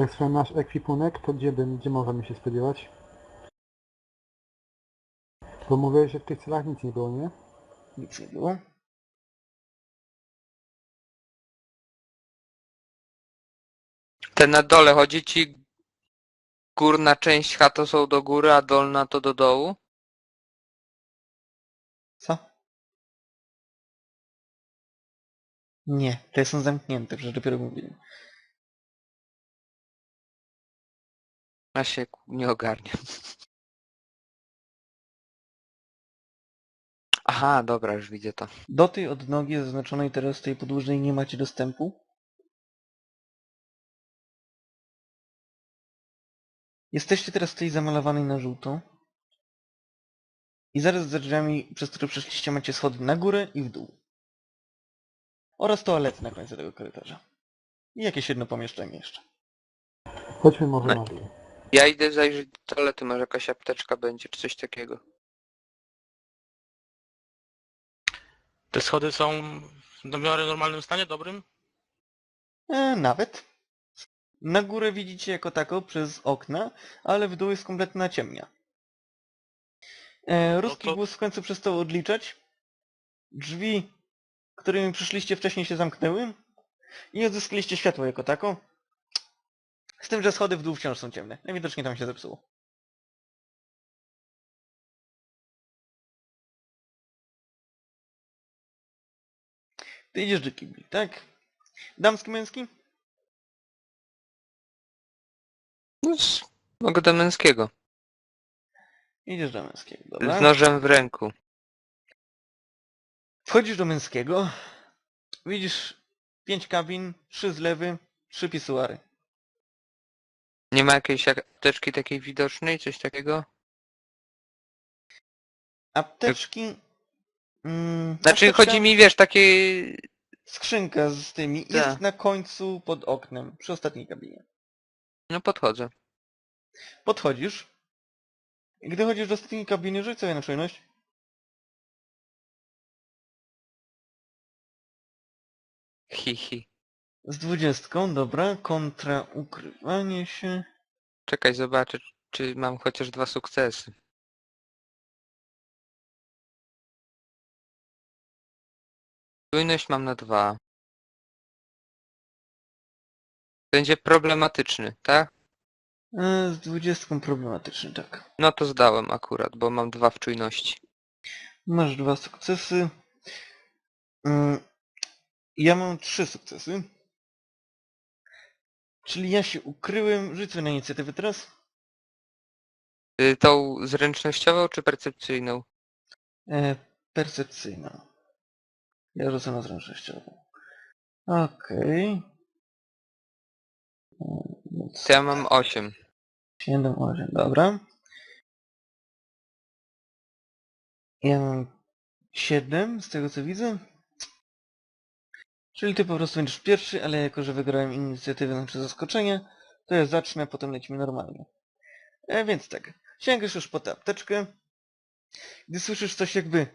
Tak swoją nasz ekwipunek, to gdzie, bym- gdzie możemy się spodziewać? Bo mówiłeś, że w tych celach nic nie było, nie? Nic nie było. Te na dole, chodzi ci górna część chato są do góry, a dolna to do dołu? Co? Nie, te są zamknięte, przecież dopiero mówiłem. Ja się nie ogarniam. Aha, dobra, już widzę to. Do tej odnogi zaznaczonej teraz tej podłużnej nie macie dostępu. Jesteście teraz w tej zamalowanej na żółto. I zaraz za drzwiami, przez które przeszliście, macie schody na górę i w dół. Oraz toalety na końcu tego korytarza. I jakieś jedno pomieszczenie jeszcze. Chodźmy może No. na dół. Ja idę zajrzeć do toalety, może jakaś apteczka będzie, czy coś takiego. Te schody są w miarę normalnym stanie, dobrym? E, nawet. Na górę widzicie jako tako przez okna, ale w dół jest kompletna ciemnia. E, ruski to- głos w końcu przestał odliczać. Drzwi, którymi przyszliście wcześniej się zamknęły i odzyskaliście światło jako tako. Z tym, że schody w dół wciąż są ciemne. Najwidoczniej tam się zepsuło. Ty idziesz do kibli, tak? Damski, męski? No, mogę do męskiego. Idziesz do męskiego, dobra? Z nożem w ręku. Wchodzisz do męskiego, widzisz pięć kabin, trzy zlewy, trzy pisuary. Nie ma jakiejś apteczki takiej widocznej, coś takiego? Apteczki... Mm, Znaczy apteczka- chodzi mi, wiesz, takie... Skrzynka z tymi Tak. jest na końcu pod oknem, przy ostatniej kabinie. No podchodzę. Podchodzisz. Gdy chodzisz do ostatniej kabiny, rzuć sobie na czujność. Hi, hi. Z dwudziestką, dobra, kontra ukrywanie się. Czekaj, zobaczę, czy mam chociaż dwa sukcesy. Czujność mam na dwa. Będzie problematyczny, tak? E, z dwudziestką problematyczny, tak. No to zdałem akurat, bo mam dwa w czujności. Masz dwa sukcesy. Mm, Ja mam trzy sukcesy. Czyli ja się ukryłem. Sobie na inicjatywę teraz. Y, Tą zręcznościową czy percepcyjną? E, percepcyjna. Ja rzucę na zręcznościową. Okej. To ja mam osiem. 7, 8, dobra. Ja mam 7 z tego co widzę. Czyli ty po prostu będziesz pierwszy, ale jako, że wygrałem inicjatywę znaczy zaskoczenie, to ja zacznę, potem lecimy normalnie. E, więc tak, sięgasz już po tę apteczkę. Gdy słyszysz coś jakby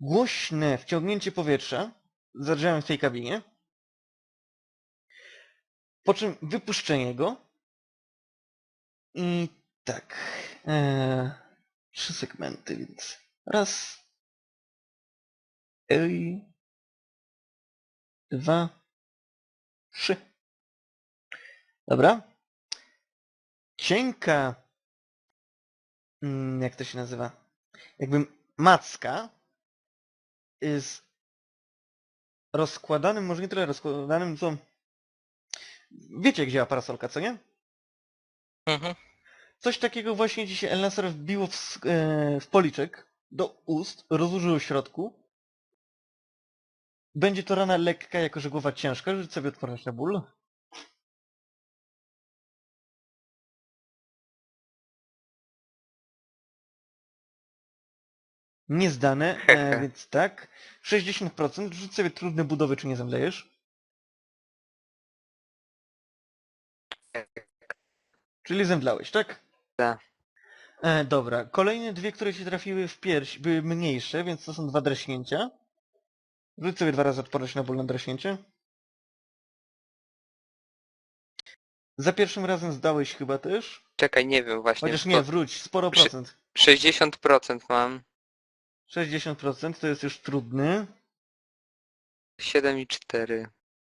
głośne wciągnięcie powietrza za w tej kabinie, po czym wypuszczenie go i tak, e, trzy segmenty, więc raz, i dwa, trzy. Dobra. Cienka, mm, jak to się nazywa? Jakby macka z rozkładanym, może nie tyle rozkładanym, co... Wiecie, jak działa parasolka, co nie? Mhm. Coś takiego właśnie ci się Elnasar wbiło w, e, w policzek do ust, rozłożyło w środku. Będzie to rana lekka, jako że głowa ciężka, rzuć sobie odporność na ból. Niezdane, e, więc tak. 60%, rzuć sobie trudne budowy, czy nie zemdlejesz. Czyli zemdlałeś, tak? Tak. E, dobra, kolejne dwie, które ci trafiły w pierś, były mniejsze, więc to są dwa draśnięcia. Rzuć sobie dwa razy odporność na ból na draśnięcie. Za pierwszym razem zdałeś chyba też? Czekaj, nie wiem właśnie. Chociaż nie, wróć, sporo procent. 60% mam. 60% to jest już trudny. 7,4.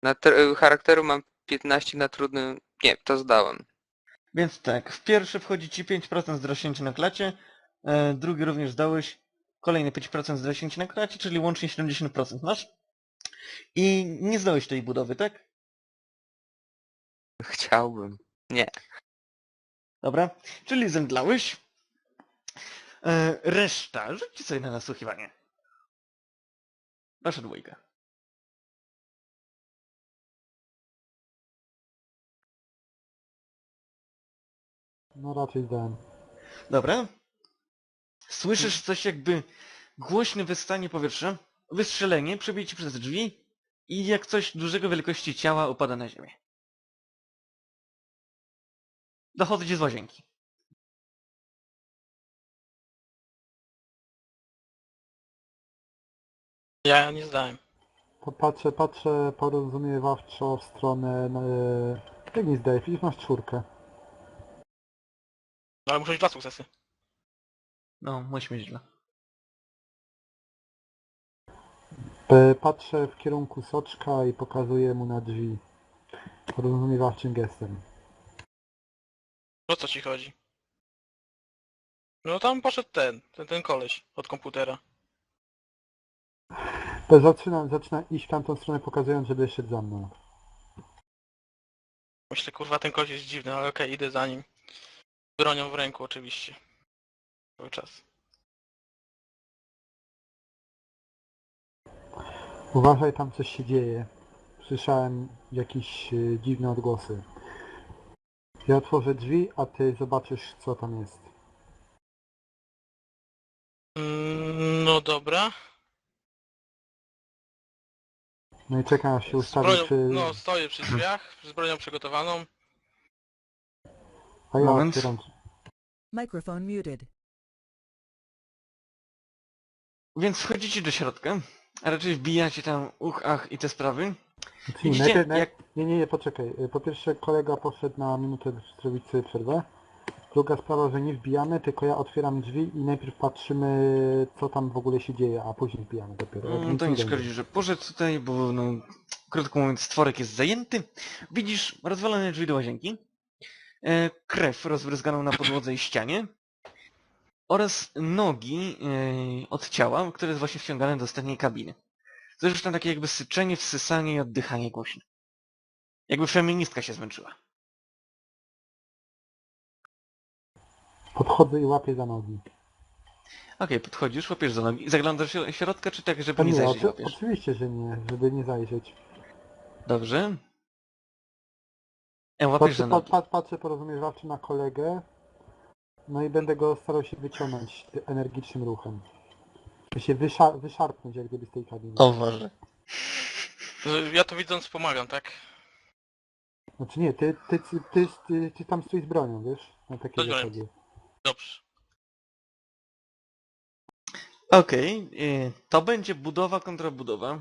Na tr- charakteru mam 15 na trudnym. Nie, to zdałem. Więc tak, w pierwszy wchodzi ci 5% zrośnięcie na klacie, e, drugi również zdałeś, kolejne 5% zrośnięcie na klacie, czyli łącznie 70% masz. I nie zdałeś tej budowy, tak? Chciałbym. Nie. Dobra, czyli zemdlałeś. E, reszta, rzućcie sobie na nasłuchiwanie. Wasza dwójka. No raczej zdałem. Dobra. Słyszysz coś jakby głośne wystanie powietrza, wystrzelenie, przebicie przez drzwi i jak coś dużego wielkości ciała upada na ziemię. Dochodzę ci z łazienki. Ja nie zdałem. To patrzę, patrzę porozumiewawczo w stronę... Jak nie zdaje, przecież masz czwórkę. No ale muszę mieć dwa sukcesy. No, musimy źle. Patrzę w kierunku soczka i pokazuję mu na drzwi. Porozumiewawczym gestem. O co ci chodzi? No tam poszedł ten, ten, ten koleś od komputera. E, Zaczyna, zaczyna iść w tamtą stronę pokazując, żeby szedł za mną. Myślę, kurwa, ten koleś jest dziwny, ale okej, idę za nim. Z bronią w ręku oczywiście. Cały czas. Uważaj, tam coś się dzieje. Słyszałem jakieś e, dziwne odgłosy. Ja otworzę drzwi, a ty zobaczysz, co tam jest. Mm, No dobra. No i czekam, aż się Z ustawi bronią, przy... no stoję przy drzwiach, z bronią przygotowaną. A ja Moment. otwieram... Microphone muted. Więc wchodzicie do środka, a raczej wbijacie tam uch, ach i te sprawy. Znaczy, Widzicie, najpierw, naj... jak- Nie, nie, nie, poczekaj. Y, Po pierwsze kolega poszedł na minutę zrobić sobie przerwę. Druga sprawa, że nie wbijamy, tylko ja otwieram drzwi i najpierw patrzymy, co tam w ogóle się dzieje, a później wbijamy dopiero. No, Nic to nie będzie. szkodzi, że poszedł tutaj, bo no, krótko mówiąc, stworek jest zajęty. Widzisz rozwalone drzwi do łazienki, e, krew rozbryzganą na podłodze i ścianie oraz nogi e, od ciała, które jest właśnie wciągane do ostatniej kabiny. Tam takie jakby syczenie, wsysanie i oddychanie głośne. Jakby feministka się zmęczyła. Podchodzę i łapię za nogi. Okej, podchodzisz, łapiesz za nogi. Zaglądasz do środka, czy tak, żeby nie nie, zajrzeć oczy- łapiesz? oczywiście, że nie, żeby nie zajrzeć. Dobrze. E, łapiesz Patrzę, za pa, nogi. pa, patrzę porozumiewawczo na kolegę, no i będę go starał się wyciągnąć energicznym ruchem. By się wysza, wyszarpnąć jak gdyby z tej kabiny. O Boże. No, Ja to widząc pomagam, tak? Znaczy nie, ty, ty, ty, ty, ty, ty tam stój z bronią, wiesz? Na takiej bronią. zasadzie. Dobrze. Okej, y, to będzie budowa kontra budowa.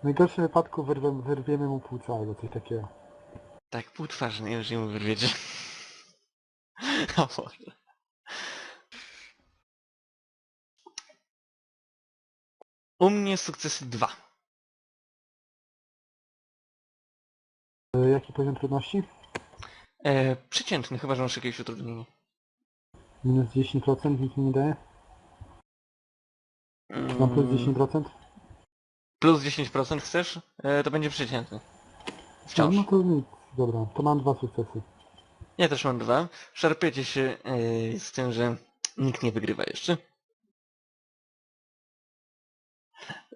W najgorszym wypadku wyrwę, wyrwiemy mu płuca albo coś takiego. Tak, pół twarzy, nie już nie mu wyrwiecie. O Boże. U mnie sukcesy dwa. E, Jaki poziom trudności? E, przeciętny, chyba że masz jakieś utrudnienie. Minus 10%, nic mi nie daje? Mam plus Mm, 10%? Plus 10% chcesz? E, to będzie przeciętny. Wciąż. No to nic, dobra, to mam dwa sukcesy. Ja też mam dwa. Szarpiecie się e, z tym, że nikt nie wygrywa jeszcze.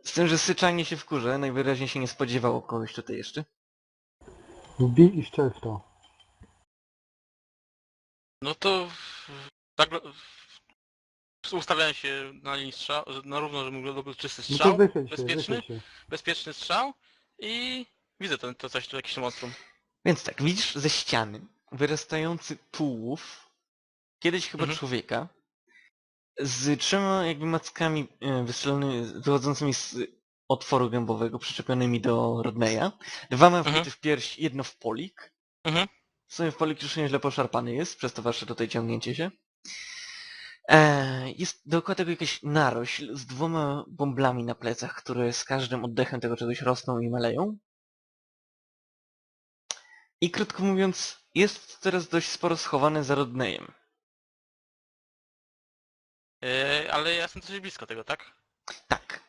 Z tym, że syczanie się wkurza, najwyraźniej się nie spodziewało kogoś tutaj jeszcze. Wbij i szczel w to. No to... Tak... Ustawiałem się na linii strzał, na równo, był czysty No to strzał, wychyl się, bezpieczny, wychyl się. bezpieczny strzał i widzę to, to coś, tu jakiś monstrum. Więc tak, widzisz ze ściany wyrastający tułów, kiedyś chyba Mhm. człowieka, z trzema jakby mackami e, wystrzelonymi, wychodzącymi z otworu gębowego, przyczepionymi do Rodneya. Dwa ma Mhm. wbity w pierś, jedno w polik. Mhm. W sumie w policzeniu źle poszarpany jest, przez to wasze tutaj ciągnięcie się. Eee, jest dookoła tego jakaś narośl z dwoma bąblami na plecach, które z każdym oddechem tego czegoś rosną i maleją. I krótko mówiąc, jest teraz dość sporo schowany za Rodnejem. Yy, ale ja jestem dosyć blisko tego, tak? Tak.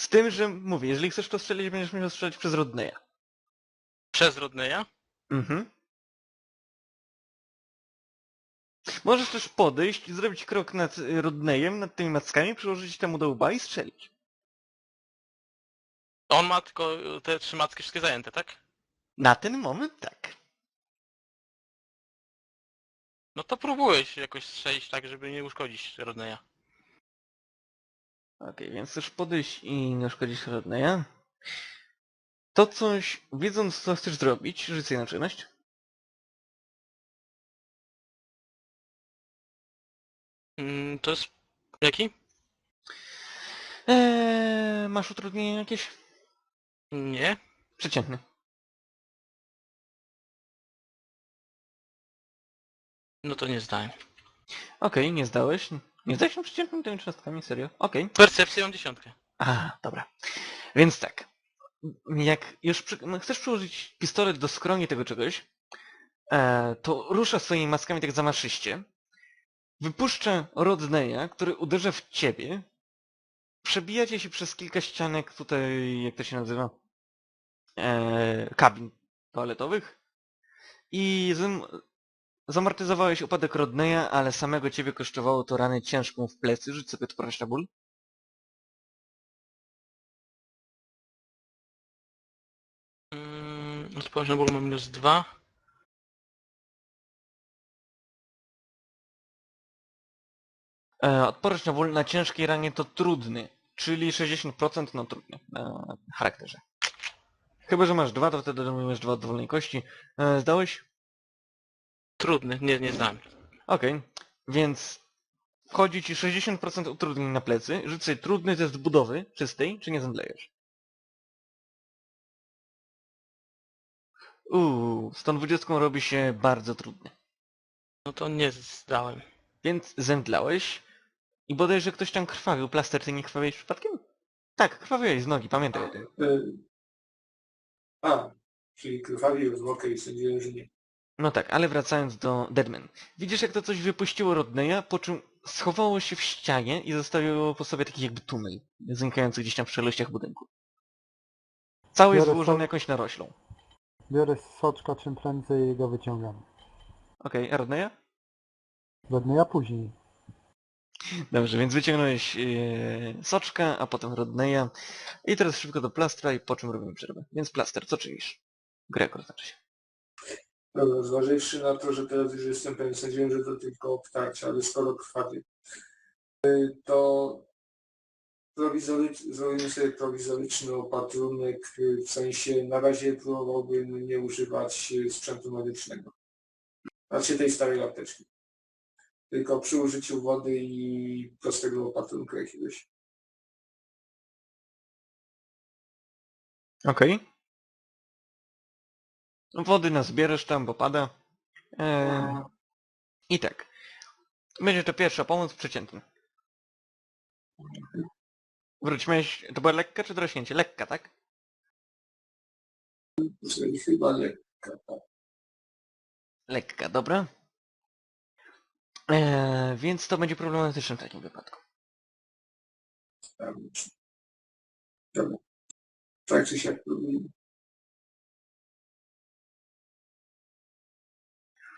Z tym, że mówię, jeżeli chcesz to strzelić, będziesz musiał strzelać przez Rodneya. Przez Rodneya? Mhm. Możesz też podejść, zrobić krok nad y, Rodneyem, nad tymi mackami, przyłożyć temu do łba i strzelić. On ma tylko te trzy macki wszystkie zajęte, tak? Na ten moment tak. No to próbuję się jakoś strzelić tak, żeby nie uszkodzić Rodneya. Okej, więc chcesz podejść i nie szkodzić Rodneya. To coś, wiedząc co chcesz zrobić, rzucaj na czynność. Mm, to jest... Jaki? Eee, masz utrudnienia jakieś? Nie. Przeciętny. No to nie zdałem. Okej, nie zdałeś. Nie zdałeś się przeciętnym tymi cząstkami, serio? Okej. Percepcję mam dziesiątkę. A, dobra. Więc tak. Jak już przy, no, chcesz przyłożyć pistolet do skroni tego czegoś, e, to rusza swoimi maskami tak zamaszyście. Wypuszcza Rodneya, który uderza w ciebie. Przebijacie się przez kilka ścianek tutaj, jak to się nazywa? E, kabin toaletowych. I zam, zamortyzowałeś upadek Rodneya, ale samego ciebie kosztowało to rany ciężką w plecy. Rzuć sobie odporność na ból. Mm, na ból mam minus dwa. E, odporność na ból na ciężkiej ranie to trudny, czyli 60% na trudny na charakterze. Chyba, że masz dwa, to wtedy masz dwa od dowolnej kości. E, zdałeś? Trudny, nie, nie zdałem. Okej, więc wchodzi ci 60% utrudnień na plecy. Rzuć sobie trudny test budowy czystej, czy nie zemdlejesz? Uuu, z tą 20 robi się bardzo trudny. No to nie zdałem. Więc zemdlałeś i bodajże ktoś tam krwawił. Plaster, ty nie krwawiłeś przypadkiem? Tak, krwawiłeś z nogi, pamiętaj o tym. Y, A, czyli krwawiłem, okej, sądziłem, że nie. No tak, ale wracając do Deadman. Widzisz jak to coś wypuściło Rodneya, po czym schowało się w ścianie i zostawiło po sobie taki jakby tunel, znikający gdzieś tam w przelościach budynku. Cały jest Biorę wyłożony stąd- jakąś naroślą. Biorę soczka czym prędzej i go wyciągam. Okej, a Rodneya? Wedny ja później. Dobrze, więc wyciągnąłeś yy, soczka, a potem Rodneya. I teraz szybko do plastra i po czym robimy przerwę. Więc plaster, co czynisz? Gregor znaczy się. Zważywszy na to, że teraz już jestem pewien, sądziłem, że to tylko obtarcie, ale skoro krwawi, y, to prowizorycz, zrobimy sobie prowizoryczny opatrunek, y, w sensie na razie próbowałbym nie używać y, sprzętu medycznego. Znaczy tej starej apteczki. Tylko przy użyciu wody i prostego opatrunku jakiegoś. Okej. No, Wody nazbierzesz tam, bo pada. Eee, I tak. Będzie to pierwsza pomoc przeciętna. Wróć, miałeś... To była lekka czy draśnięcie? Lekka, tak? Chyba lekka, tak. Lekka, dobra. Eee, więc to będzie problematyczne w takim wypadku. Dobra. Tak czy siak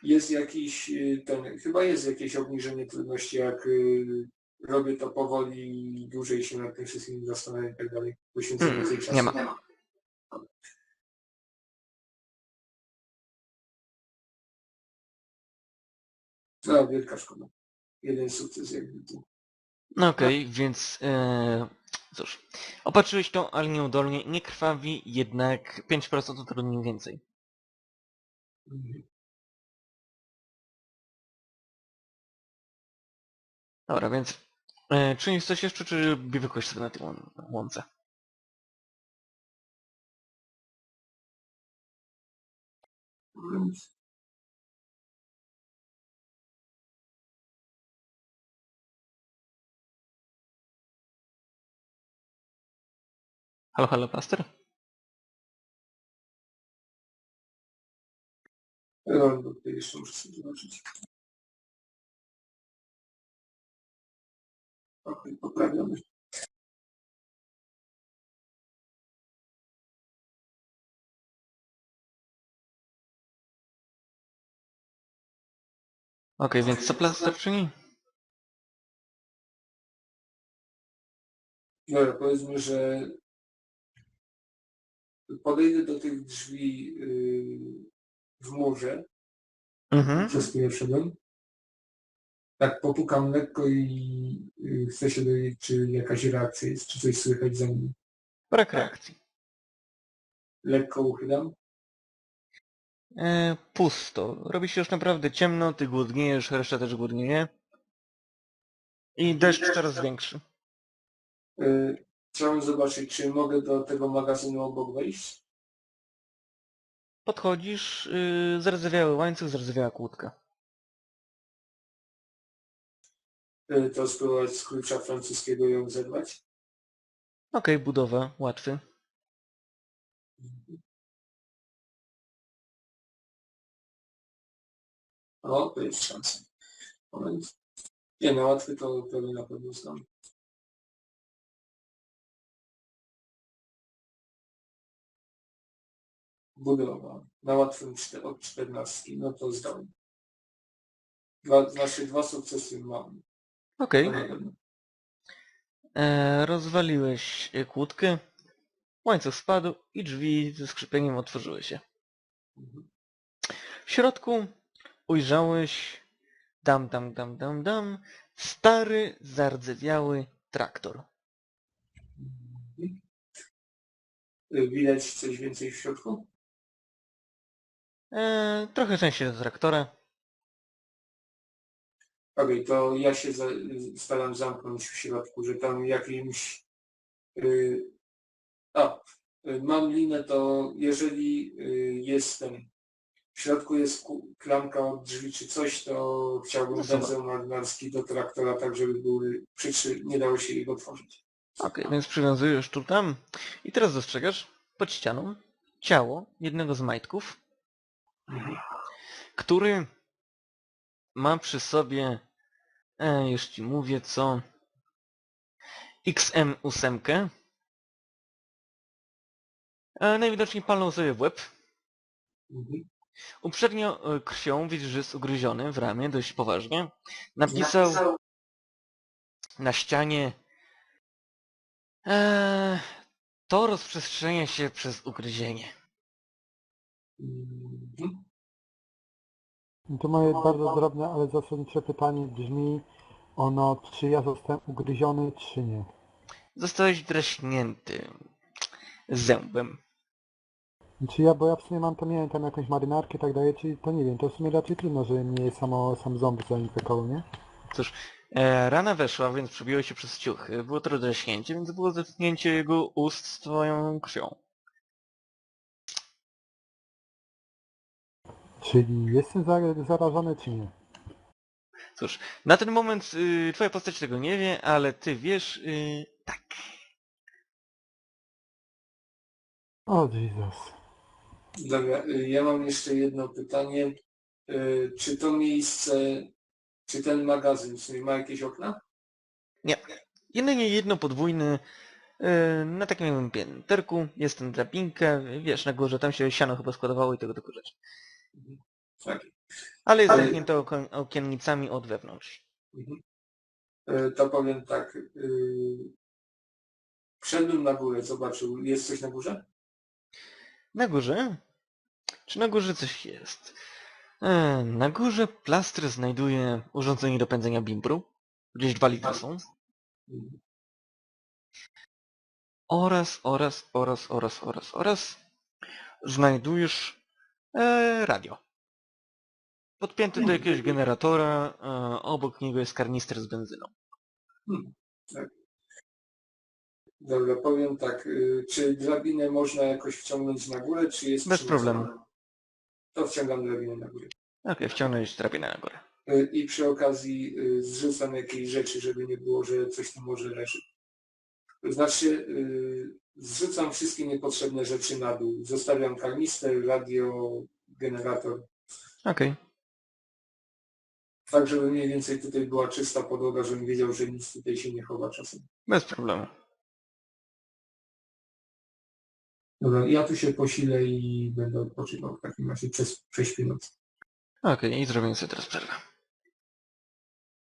Jest jakiś y, ten, chyba jest jakieś obniżenie trudności, jak y, robię to powoli i dłużej się nad tym wszystkim zastanawiam i tak dalej. Poświęcę Mm, więcej czasu. nie ma. No, wielka szkoda. Jeden sukces jakby tu. No okej, więc... Eee, cóż. Opatrzyłeś to, ale nieudolnie. Nie krwawi, jednak 5% utrudnień więcej. Mhm. Dobra, więc... E, czynisz coś jeszcze, czy biwykoś sobie na tej łą- łące? Halo, halo, plaster? Rondo, tutaj jeszcze muszę sobie zobaczyć. Okej. Okej, więc co plaster czyni? Dobra, powiedzmy, że podejdę do tych drzwi yy, w murze, Mhm. przez które wszedłem. Tak popukam lekko i yy, chcę się dowiedzieć, czy jakaś reakcja jest, czy coś słychać za mną. Brak reakcji. Lekko uchylam. E, pusto. Robi się już naprawdę ciemno, ty głodniejesz, reszta też głodnieje. I deszcz coraz większy. Yy, Chciałem zobaczyć, czy mogę do tego magazynu obok wejść. Podchodzisz, yy, zardzewiały łańcuch, zardzewiała kłódka. To spróbować z klucza francuskiego ją zerwać. Okej, budowa, łatwy. O, to jest szansa. Moment. Nie, na łatwy to prawie na pewno znam. Budowa. Na łatwym od 14. No to zdałem. Dwa, znaczy dwa sukcesy mam. Okej. Pewno. E, rozwaliłeś e, kłódkę, łańcuch spadł i drzwi ze skrzypieniem otworzyły się. Mhm. W środku ujrzałeś dam, dam, dam, dam, dam stary, zardzewiały traktor. Y, Widać coś więcej w środku? E, trochę części do traktora. Okej, to ja się za, staram zamknąć w środku, że tam jakimś... y, a, mam linę, to jeżeli y, jestem... W środku jest klamka od drzwi czy coś, to chciałbym No węzeł marynarski do traktora, tak żeby były przytrzy... nie dało się jego otworzyć. Okej, więc przywiązujesz tu tam. I teraz dostrzegasz pod ścianą ciało jednego z majtków, który ma przy sobie, e, już ci mówię co, XM8. E, najwidoczniej palnął sobie w łeb. Mhm. Uprzednio e, krwią widzisz, że jest ugryziony w ramię dość poważnie. Napisał na ścianie e, to rozprzestrzenia się przez ugryzienie. Mhm. To moje bardzo drobne, ale zasadnicze pytanie brzmi ono, czy ja zostałem ugryziony, czy nie. Zostałeś draśnięty zębem. Czy ja, bo ja w sumie mam tam, miałem tam jakąś marynarkę i tak dalej, czyli to nie wiem, to w sumie raczej trudno, że mnie samo, sam ząb zainfekował, nie? E, rana weszła, więc przebiło się przez ciuchy. Było to draśnięcie, więc było zetknięcie jego ust z twoją krwią. Czyli jestem za, zarażony, czy nie? Cóż, na ten moment y, twoja postać tego nie wie, ale ty wiesz, y, tak. O Jezus. Dobra, y, ja mam jeszcze jedno pytanie. Y, Czy to miejsce, czy ten magazyn w sumie ma jakieś okna? Nie. Jedynie jedno podwójny y, na takim pięterku, jest tam drabinka, wiesz, na górze, tam się siano chyba składowało i tego typu rzeczy. Tak. Ale jest Ale- zamknięte okiennicami od wewnątrz. Mhm. Y, To powiem tak. y, Wszedłem na górę, zobaczył. Jest coś na górze? Na górze? Czy na górze coś jest? E, na górze plastr znajduje urządzenie do pędzenia bimbru. Gdzieś dwa litry są. Mhm. Oraz, oraz, oraz, oraz, oraz, oraz znajdujesz e, radio. Podpięty do jakiegoś generatora, e, obok niego jest karnister z benzyną. Dobra, powiem tak. y, Czy drabinę można jakoś wciągnąć na górę, czy jest Bez przymocowana? problemu. to wciągam drabinę na górę. Okej, wciągnąć drabinę na górę. Y, I przy okazji y, zrzucam jakieś rzeczy, żeby nie było, że coś tu może leży. Znaczy, y, zrzucam wszystkie niepotrzebne rzeczy na dół. Zostawiam karnister, radio, generator. Okej. Tak, żeby mniej więcej tutaj była czysta podłoga, żebym wiedział, że nic tutaj się nie chowa czasem. Bez problemu. Dobra, ja tu się posilę i będę odpoczywał w takim razie przez, prześpię noc. Okej, i zrobimy sobie teraz przerwę.